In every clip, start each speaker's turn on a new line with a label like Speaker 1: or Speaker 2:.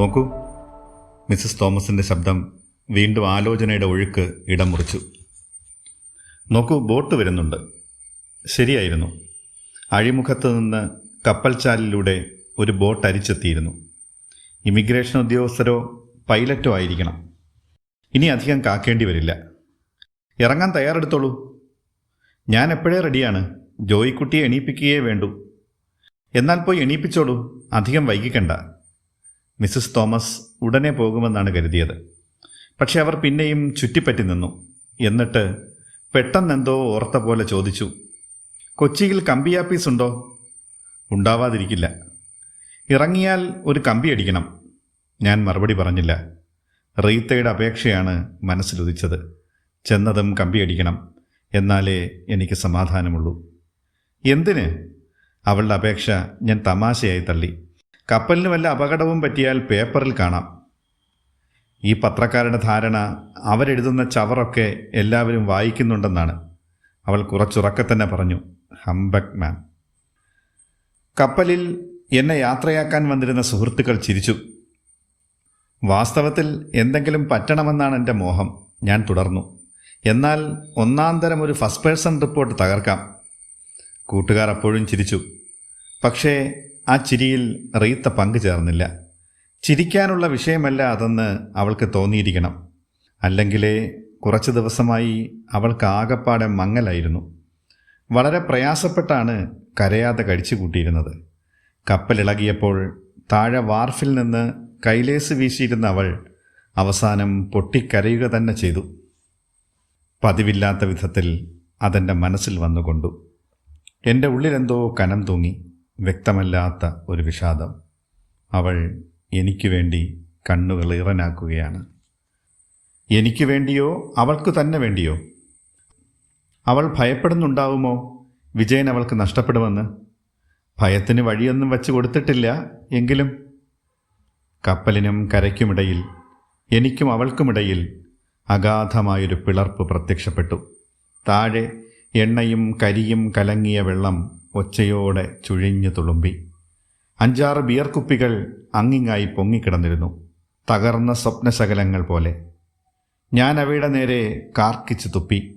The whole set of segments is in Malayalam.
Speaker 1: നോക്കൂ. മിസ്സസ് തോമസിന്റെ ശബ്ദം വീണ്ടും ആലോചനയുടെ ഒഴുക്ക് ഇടം മുറിച്ചു നോക്കൂ ബോട്ട് വരുന്നുണ്ട്. ശരിയായിരുന്നു. അഴിമുഖത്ത് നിന്ന് കപ്പൽച്ചാലിലൂടെ ഒരു ബോട്ട് അരിച്ചെത്തിയിരുന്നു. ഇമിഗ്രേഷൻ ഉദ്യോഗസ്ഥരോ പൈലറ്റോ ആയിരിക്കണം. ഇനി അധികം കാക്കേണ്ടി വരില്ല. ഇറങ്ങാൻ തയ്യാറെടുത്തോളൂ. ഞാൻ എപ്പോഴേ റെഡിയാണ്? ജോയിക്കുട്ടിയെ എണീപ്പിക്കുകയേ വേണ്ടൂ. എന്നാൽ പോയി എണീപ്പിച്ചോളൂ. അധികം വൈകിക്കണ്ട. മിസ്സസ് തോമസ് ഉടനെ പോകുമെന്നാണ് കരുതിയത്. പക്ഷെ അവർ പിന്നെയും ചുറ്റിപ്പറ്റി നിന്നു. എന്നിട്ട് പെട്ടെന്നെന്തോ ഓർത്ത പോലെ ചോദിച്ചു കൊച്ചിയിൽ കമ്പിയാപ്പീസ് ഉണ്ടോ? ഉണ്ടാവാതിരിക്കില്ല. ഇറങ്ങിയാൽ ഒരു കമ്പി അടിക്കണം. ഞാൻ മറുപടി പറഞ്ഞില്ല. റീത്തയുടെ അപേക്ഷയാണ് മനസ്സിലുദിച്ചത്. ചെന്നതും കമ്പി അടിക്കണം എന്നാലേ എനിക്ക് സമാധാനമുള്ളൂ. എന്തിന്? അവളുടെ അപേക്ഷ ഞാൻ തമാശയായി തള്ളി. കപ്പലിന് വല്ല അപകടവും പറ്റിയാൽ പേപ്പറിൽ കാണാം. ഈ പത്രക്കാരുടെ ധാരണ അവരെഴുതുന്ന ചവറൊക്കെ എല്ലാവരും വായിക്കുന്നുണ്ടെന്നാണ്. അവൾ കുറച്ചുറക്കെ തന്നെ പറഞ്ഞു ഹംബക് മാൻ. കപ്പലിൽ എന്നെ യാത്രയാക്കാൻ വന്നിരുന്ന സുഹൃത്തുക്കൾ ചിരിച്ചു. വാസ്തവത്തിൽ എന്തെങ്കിലും പറ്റണമെന്നാണ് എന്റെ മോഹം. ഞാൻ തുടർന്നു. എന്നാൽ ഒന്നാം തരം ഒരു ഫസ്റ്റ് പേഴ്സൺ റിപ്പോർട്ട് തകർക്കാം. കൂട്ടുകാർ അപ്പോഴും ചിരിച്ചു. പക്ഷേ ആ ചിരിയിൽ റീത്ത പങ്കു ചേർന്നില്ല. ചിരിക്കാനുള്ള വിഷയമല്ല അതെന്ന് അവൾക്ക് തോന്നിയിരിക്കണം. അല്ലെങ്കിലേ കുറച്ച് ദിവസമായി അവൾക്ക് ആകപ്പാടെ മങ്ങലായിരുന്നു. വളരെ പ്രയാസപ്പെട്ടാണ് കരയാതെ കഴിച്ചു കൂട്ടിയിരുന്നത്. കപ്പലിളകിയപ്പോൾ താഴെ വാർഫിൽ നിന്ന് കൈലേസ് വീശിയിരുന്ന അവൾ അവസാനം പൊട്ടിക്കരയുക തന്നെ ചെയ്തു. പതിവില്ലാത്ത വിധത്തിൽ അതെന്റെ മനസ്സിൽ വന്നുകൊണ്ടു. എന്റെ ഉള്ളിലെന്തോ കനം തൂങ്ങി. വ്യക്തമല്ലാത്ത ഒരു വിഷാദം അവൾ എനിക്ക് വേണ്ടി കണ്ണുകൾ ഇറനാക്കുകയാണ്. എനിക്ക് വേണ്ടിയോ? അവൾക്ക് തന്നെ വേണ്ടിയോ? അവൾ ഭയപ്പെടുന്നുണ്ടാവുമോ? വിജയൻ അവൾക്ക് നഷ്ടപ്പെടുമെന്ന്? ഭയത്തിന് വഴിയൊന്നും വച്ച് കൊടുത്തിട്ടില്ല എങ്കിലും. കപ്പലിനും കരയ്ക്കുമിടയിൽ എനിക്കും അവൾക്കുമിടയിൽ അഗാധമായൊരു പിളർപ്പ് പ്രത്യക്ഷപ്പെട്ടു. താഴെ എണ്ണയും കരിയും കലങ്ങിയ വെള്ളം ഒച്ചയോടെ ചുഴിഞ്ഞു തുളുമ്പി. അഞ്ചാറ് ബിയർ കുപ്പികൾ അങ്ങിങ്ങായി പൊങ്ങിക്കിടന്നിരുന്നു. തകർന്ന സ്വപ്നശകലങ്ങൾ പോലെ. ഞാൻ അവയുടെ നേരെ കാർക്കിച്ച് തുപ്പി.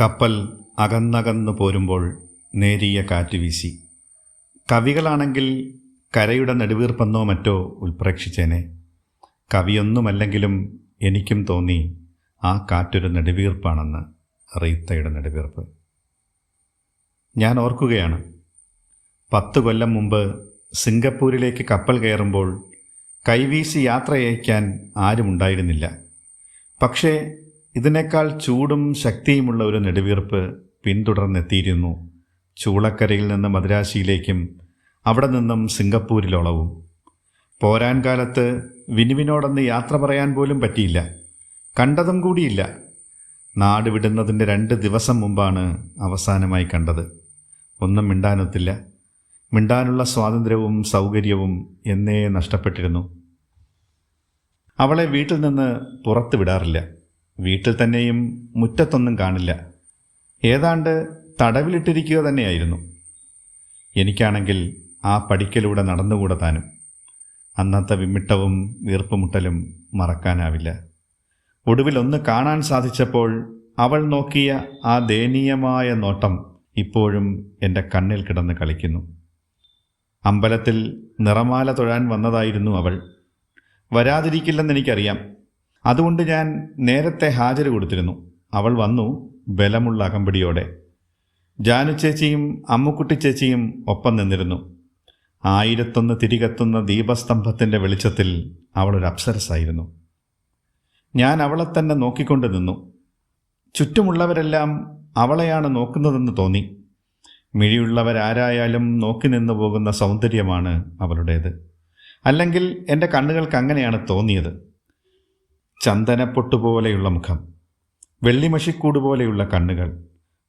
Speaker 1: കപ്പൽ അകന്നകന്നു പോരുമ്പോൾ നേരിയ കാറ്റ് വീശി. കവികളാണെങ്കിൽ കരയുടെ നെടുവീർപ്പെന്നോ മറ്റോ ഉൽപ്രേക്ഷിച്ചേനെ കവിയൊന്നുമല്ലെങ്കിലും എനിക്കും തോന്നി ആ കാറ്റൊരു നെടുവീർപ്പാണെന്ന് റീത്തയുടെ നെടുവീർപ്പ്. ഞാൻ ഓർക്കുകയാണ്. പത്ത് കൊല്ലം മുമ്പ് സിംഗപ്പൂരിലേക്ക് കപ്പൽ കയറുമ്പോൾ കൈവീശി യാത്രയയക്കാൻ ആരുമുണ്ടായിരുന്നില്ല. പക്ഷേ ഇതിനേക്കാൾ ചൂടും ശക്തിയുമുള്ള ഒരു നെടുവീർപ്പ് പിന്തുടർന്നെത്തിയിരുന്നു ചൂളക്കരയിൽ നിന്ന് മദ്രാശിയിലേക്കും അവിടെ നിന്നും സിംഗപ്പൂരിലോളവും. പോരാൻ കാലത്ത് വിനുവിനോടൊന്ന് യാത്ര പറയാൻ പോലും പറ്റിയില്ല. കണ്ടതും കൂടിയില്ല. നാട് വിടുന്നതിന്റെ രണ്ട് ദിവസം മുമ്പാണ് അവസാനമായി കണ്ടത്. ഒന്നും മിണ്ടാനൊത്തില്ല. മിണ്ടാനുള്ള സ്വാതന്ത്ര്യവും സൗകര്യവും എന്നേ നഷ്ടപ്പെട്ടിരുന്നു. അവളെ വീട്ടിൽ നിന്ന് പുറത്ത് വിടാറില്ല. വീട്ടിൽ തന്നെയും മുറ്റത്തൊന്നും കാണില്ല. ഏതാണ്ട് തടവിലിട്ടിരിക്കുക തന്നെയായിരുന്നു. എനിക്കാണെങ്കിൽ ആ പടിക്കലൂടെ നടന്നുകൂടെ താനും. അന്നത്തെ വിമ്മിട്ടവും വീർപ്പുമുട്ടലും മറക്കാനാവില്ല. ഒടുവിൽ ഒന്ന് കാണാൻ സാധിച്ചപ്പോൾ അവൾ നോക്കിയ ആ ദയനീയമായ നോട്ടം ഇപ്പോഴും എന്റെ കണ്ണിൽ കിടന്ന് കളിക്കുന്നു. അമ്പലത്തിൽ നിറമാല തൊഴാൻ വന്നതായിരുന്നു അവൾ. വരാതിരിക്കില്ലെന്ന് എനിക്കറിയാം. അതുകൊണ്ട് ഞാൻ നേരത്തെ ഹാജർ കൊടുത്തിരുന്നു. അവൾ വന്നു ബലമുള്ള അകമ്പടിയോടെ. ജാനു ചേച്ചിയും അമ്മുക്കുട്ടി ചേച്ചിയും ഒപ്പം നിന്നിരുന്നു. ആയിരത്തൊന്ന് തിരികത്തുന്ന ദീപസ്തംഭത്തിന്റെ വെളിച്ചത്തിൽ അവളൊരു അപ്സരസായിരുന്നു. ഞാൻ അവളെ തന്നെ നോക്കിക്കൊണ്ട് നിന്നു. ചുറ്റുമുള്ളവരെല്ലാം അവളെയാണ് നോക്കുന്നതെന്ന് തോന്നി. മിഴിയുള്ളവരാരായാലും നോക്കി നിന്നു പോകുന്ന സൗന്ദര്യമാണ് അവളുടേത്. അല്ലെങ്കിൽ എന്റെ കണ്ണുകൾക്ക് അങ്ങനെയാണ് തോന്നിയത്. ചന്ദനപ്പൊട്ടുപോലെയുള്ള മുഖം വെള്ളിമഷിക്കൂട് പോലെയുള്ള കണ്ണുകൾ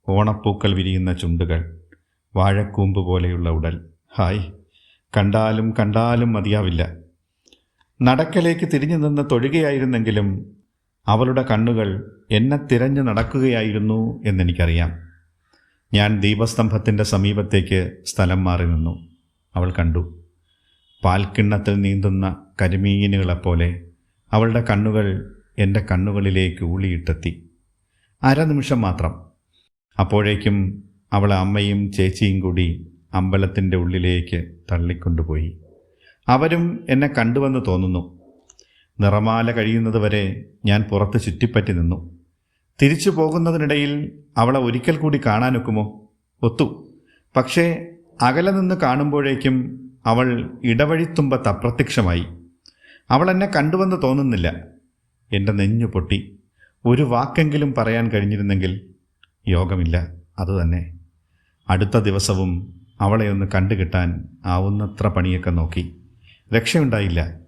Speaker 1: ഓണപ്പൂക്കൾ വിരിയുന്ന ചുണ്ടുകൾ വാഴക്കൂമ്പ് പോലെയുള്ള ഉടൽ. ഹായ് കണ്ടാലും കണ്ടാലും മതിയാവില്ല. നടക്കലേക്ക് തിരിഞ്ഞു നിന്ന് തൊഴുകയായിരുന്നെങ്കിലും അവളുടെ കണ്ണുകൾ എന്നെ തിരഞ്ഞു നടക്കുകയായിരുന്നു എന്നെനിക്കറിയാം. ഞാൻ ദീപസ്തംഭത്തിന്റെ സമീപത്തേക്ക് സ്ഥലം മാറി നിന്നു. അവൾ കണ്ടു. പാൽക്കിണ്ണത്തിൽ നീന്തുന്ന കരിമീനുകളെപ്പോലെ അവളുടെ കണ്ണുകൾ എന്റെ കണ്ണുകളിലേക്ക് ഊളിയിട്ടെത്തി. അരനിമിഷം മാത്രം. അപ്പോഴേക്കും അവളെ അമ്മയും ചേച്ചിയും കൂടി അമ്പലത്തിന്റെ ഉള്ളിലേക്ക് തള്ളിക്കൊണ്ടുപോയി. അവരും എന്നെ കണ്ടുവെന്ന് തോന്നുന്നു. നിറമാല കഴിയുന്നതുവരെ ഞാൻ പുറത്ത് ചുറ്റിപ്പറ്റി നിന്നു. തിരിച്ചു പോകുന്നതിനിടയിൽ അവളെ ഒരിക്കൽ കൂടി കാണാനൊക്കുമോ? ഒത്തു. പക്ഷേ അകലെ നിന്ന് കാണുമ്പോഴേക്കും അവൾ ഇടവഴിത്തുമ്പത്ത് അപ്രത്യക്ഷമായി. അവൾ എന്നെ കണ്ടുവെന്ന് തോന്നുന്നില്ല. എന്റെ നെഞ്ഞു പൊട്ടി. ഒരു വാക്കെങ്കിലും പറയാൻ കഴിഞ്ഞിരുന്നെങ്കിൽ യോഗമില്ല അതുതന്നെ അടുത്ത ദിവസവും അവളെ ഒന്ന് കണ്ടുകിട്ടാൻ ആവുന്നത്ര പണിയൊക്കെ നോക്കി. രക്ഷയുണ്ടായില്ല.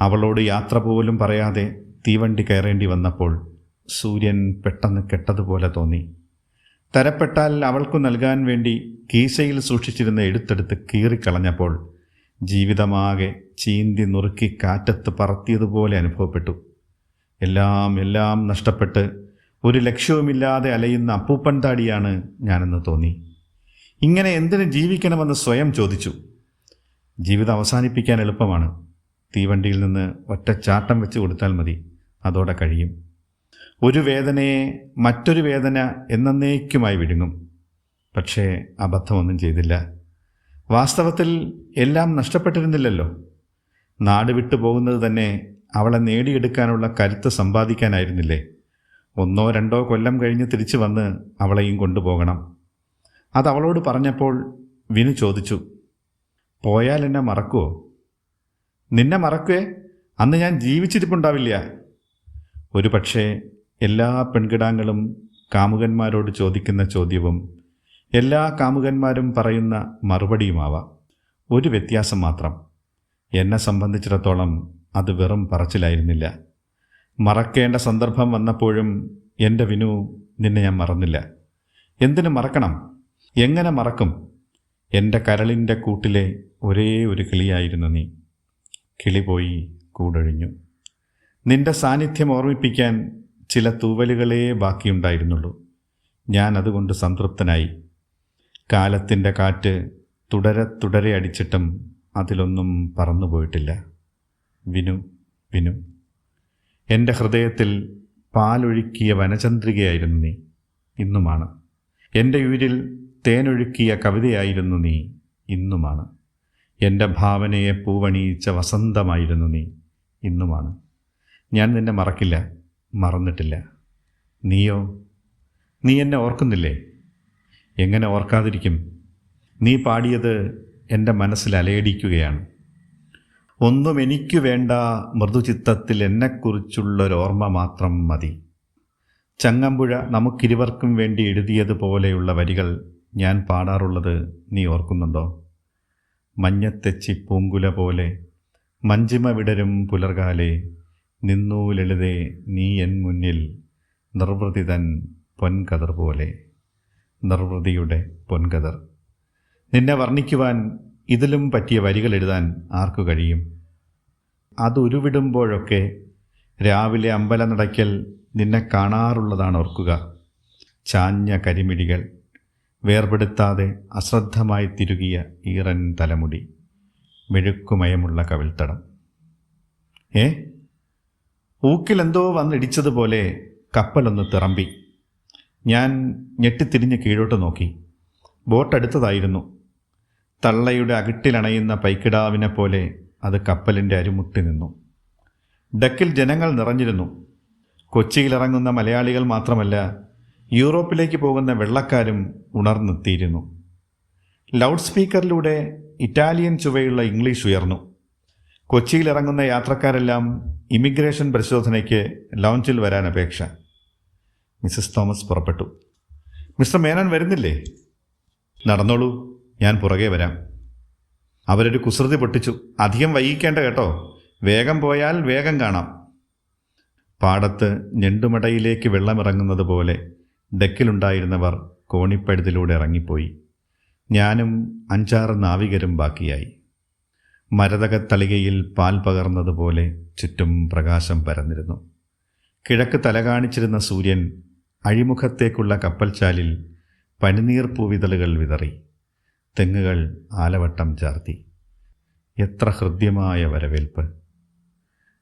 Speaker 1: അവളോട് യാത്ര പോലും പറയാതെ തീവണ്ടി കയറേണ്ടി വന്നപ്പോൾ സൂര്യൻ പെട്ടെന്ന് കെട്ടതുപോലെ തോന്നി. തരപ്പെട്ടാൽ അവൾക്കു നൽകാൻ വേണ്ടി കീശയിൽ സൂക്ഷിച്ചിരുന്ന എടുത്തെടുത്ത് കീറിക്കളഞ്ഞപ്പോൾ ജീവിതമാകെ ചീന്തി നുറുക്കി കാറ്റത്ത് പറത്തിയതുപോലെ അനുഭവപ്പെട്ടു. എല്ലാം എല്ലാം നഷ്ടപ്പെട്ട് ഒരു ലക്ഷ്യവുമില്ലാതെ അലയുന്ന അപ്പൂപ്പൻ താടിയാണ് ഞാനെന്ന് തോന്നി. ഇങ്ങനെ എന്തിനു ജീവിക്കണമെന്ന് സ്വയം ചോദിച്ചു. ജീവിതം അവസാനിപ്പിക്കാൻ എളുപ്പമാണ്. തീവണ്ടിയിൽ നിന്ന് ഒറ്റ ചാട്ടം വെച്ച് കൊടുത്താൽ മതി. അതോടെ കഴിയും. ഒരു വേദനയെ മറ്റൊരു വേദന എന്നേക്കുമായി വിഴുങ്ങും. പക്ഷേ അബദ്ധമൊന്നും ചെയ്തില്ല. വാസ്തവത്തിൽ എല്ലാം നഷ്ടപ്പെട്ടിരുന്നില്ലല്ലോ. നാട് വിട്ടു പോകുന്നത് തന്നെ അവളെ നേടിയെടുക്കാനുള്ള കരുത്ത് സമ്പാദിക്കാനായിരുന്നില്ലേ? ഒന്നോ രണ്ടോ കൊല്ലം കഴിഞ്ഞ് തിരിച്ചു വന്ന് അവളെയും കൊണ്ടുപോകണം. അത് അവളോട് പറഞ്ഞപ്പോൾ വിനു ചോദിച്ചു പോയാൽ എന്നെ മറക്കുമോ നിന്നെ മറക്കുവേ? അന്ന് ഞാൻ ജീവിച്ചിരിപ്പുണ്ടാവില്ല. ഒരു പക്ഷേ എല്ലാ പെൺകിടാങ്ങളും കാമുകന്മാരോട് ചോദിക്കുന്ന ചോദ്യവും എല്ലാ കാമുകന്മാരും പറയുന്ന മറുപടിയുമാവാം. ഒരു വ്യത്യാസം മാത്രം. എന്നെ സംബന്ധിച്ചിടത്തോളം അത് വെറും പറച്ചിലായിരുന്നില്ല. മറക്കേണ്ട സന്ദർഭം വന്നപ്പോഴും എന്റെ വിനു നിന്നെ ഞാൻ മറന്നില്ല. എന്തിനു മറക്കണം? എങ്ങനെ മറക്കും? എന്റെ കരളിന്റെ കൂട്ടിലെ ഒരേ ഒരു കിളിയായിരുന്നു നീ. കിളി പോയി കൂടഴിഞ്ഞു. നിന്റെ സാന്നിധ്യം ഓർമ്മിപ്പിക്കാൻ ചില തൂവലുകളേ ബാക്കിയുണ്ടായിരുന്നുള്ളൂ. ഞാൻ അതുകൊണ്ട് സംതൃപ്തനായി. കാലത്തിന്റെ കാറ്റ് തുടരെ തുടരെ അടിച്ചിട്ടും അതിലൊന്നും പറന്നുപോയിട്ടില്ല വിനു വിനു. എന്റെ ഹൃദയത്തിൽ പാലൊഴുക്കിയ വനചന്ദ്രികയായിരുന്നു നീ. ഇന്നുമാണ്. എന്റെ ഉയിരിൽ തേനൊഴുക്കിയ കവിതയായിരുന്നു നീ. ഇന്നുമാണ്. എന്റെ ഭാവനയെ പൂവണിയിച്ച വസന്തമായിരുന്നു നീ. ഇന്നുമാണ്. ഞാൻ നിന്നെ മറക്കില്ല മറന്നിട്ടില്ല. നീയോ? നീ എന്നെ ഓർക്കുന്നില്ലേ? എങ്ങനെ ഓർക്കാതിരിക്കും? നീ പാടിയത് എന്റെ മനസ്സിൽ അലയടിക്കുകയാണ്. ഒന്നും എനിക്ക് വേണ്ട മൃദുചിത്തത്തിൽ എന്നെക്കുറിച്ചുള്ളൊരോർമ്മ മാത്രം മതി. ചങ്ങമ്പുഴ നമുക്കിരുവർക്കും വേണ്ടി എഴുതിയതുപോലെയുള്ള വരികൾ ഞാൻ പാടാറുള്ളത് നീ ഓർക്കുന്നുണ്ടോ? മഞ്ഞത്തെച്ചി പൂങ്കുല പോലെ മഞ്ചിമ വിടരും പുലർകാലെ നിന്നു നീ എൻ മുന്നിൽ നിർവൃതി തൻ പൊൻകതർ പോലെ. നിർവൃതിയുടെ പൊൻകതർ. നിന്നെ വർണിക്കുവാൻ ഇതിലും പറ്റിയ വരികൾ എഴുതാൻ ആർക്കു കഴിയും? അതുരുവിടുമ്പോഴൊക്കെ രാവിലെ അമ്പലനടയ്ക്കൽ നിന്നെ കാണാറുള്ളതാണ് ഓർക്കുക ചാഞ്ഞ കരിമിഴികൾ വേർപെടുത്താതെ അശ്രദ്ധമായി തിരുകിയ ഈറൻ തലമുടി മെഴുക്കുമയമുള്ള കവിൾത്തടം. ഏ? ഊക്കിലെന്തോ വന്നിടിച്ചതുപോലെ കപ്പലൊന്ന് തിറമ്പി. ഞാൻ ഞെട്ടിത്തിരിഞ്ഞ് കീഴോട്ട് നോക്കി. ബോട്ടടുത്തതായിരുന്നു. തള്ളയുടെ അകിട്ടിലണയുന്ന പൈക്കിടാവിനെ പോലെ അത് കപ്പലിന്റെ അരുമുട്ടി നിന്നു. ഡക്കിൽ ജനങ്ങൾ നിറഞ്ഞിരുന്നു. കൊച്ചിയിലിറങ്ങുന്ന മലയാളികൾ മാത്രമല്ല യൂറോപ്പിലേക്ക് പോകുന്ന വെള്ളക്കാരും ഉണർന്നെത്തിയിരുന്നു ലൗഡ് സ്പീക്കറിലൂടെ ഇറ്റാലിയൻ ചുവയുള്ള ഇംഗ്ലീഷ് ഉയർന്നു. കൊച്ചിയിൽ ഇറങ്ങുന്ന യാത്രക്കാരെല്ലാം ഇമിഗ്രേഷൻ പരിശോധനയ്ക്ക് ലോഞ്ചിൽ വരാൻ അപേക്ഷ. മിസ്സസ് തോമസ് പുറപ്പെട്ടു. മിസ്റ്റർ മേനോൻ വരുന്നില്ലേ? നടന്നോളൂ ഞാൻ പുറകെ വരാം. അവരൊരു കുസൃതി പൊട്ടിച്ചു. അധികം വൈകിക്കേണ്ട കേട്ടോ. വേഗം പോയാൽ വേഗം കാണാം. പാടത്ത് ഞെണ്ടുമടയിലേക്ക് വെള്ളമിറങ്ങുന്നത് പോലെ ഡെക്കിലുണ്ടായിരുന്നവർ കോണിപ്പഴുതിലൂടെ ഇറങ്ങിപ്പോയി. ഞാനും അഞ്ചാറ് നാവികരും ബാക്കിയായി. മരതകത്തളികയിൽ പാൽ പകർന്നതുപോലെ ചുറ്റും പ്രകാശം പരന്നിരുന്നു. കിഴക്ക് തല കാണിച്ചിരുന്ന സൂര്യൻ അഴിമുഖത്തേക്കുള്ള കപ്പൽച്ചാലിൽ പനിനീർ പൂവിതളുകൾ വിതറി. തെങ്ങുകൾ ആലവട്ടം ചാർത്തി. എത്ര ഹൃദ്യമായ വരവേൽപ്പ്.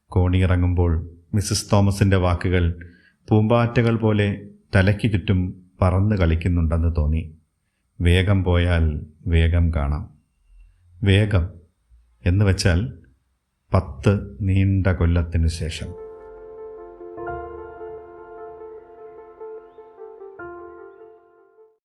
Speaker 1: കോണിയിറങ്ങുമ്പോൾ മിസ്സസ് തോമസിന്റെ വാക്കുകൾ പൂമ്പാറ്റകൾ പോലെ തലയ്ക്ക് ചുറ്റും പറന്ന് കളിക്കുന്നുണ്ടെന്ന് തോന്നി. വേഗം പോയാൽ വേഗം കാണാം. വേഗം എന്ന് വെച്ചാൽ പത്ത് നീണ്ട കൊല്ലത്തിനു ശേഷം.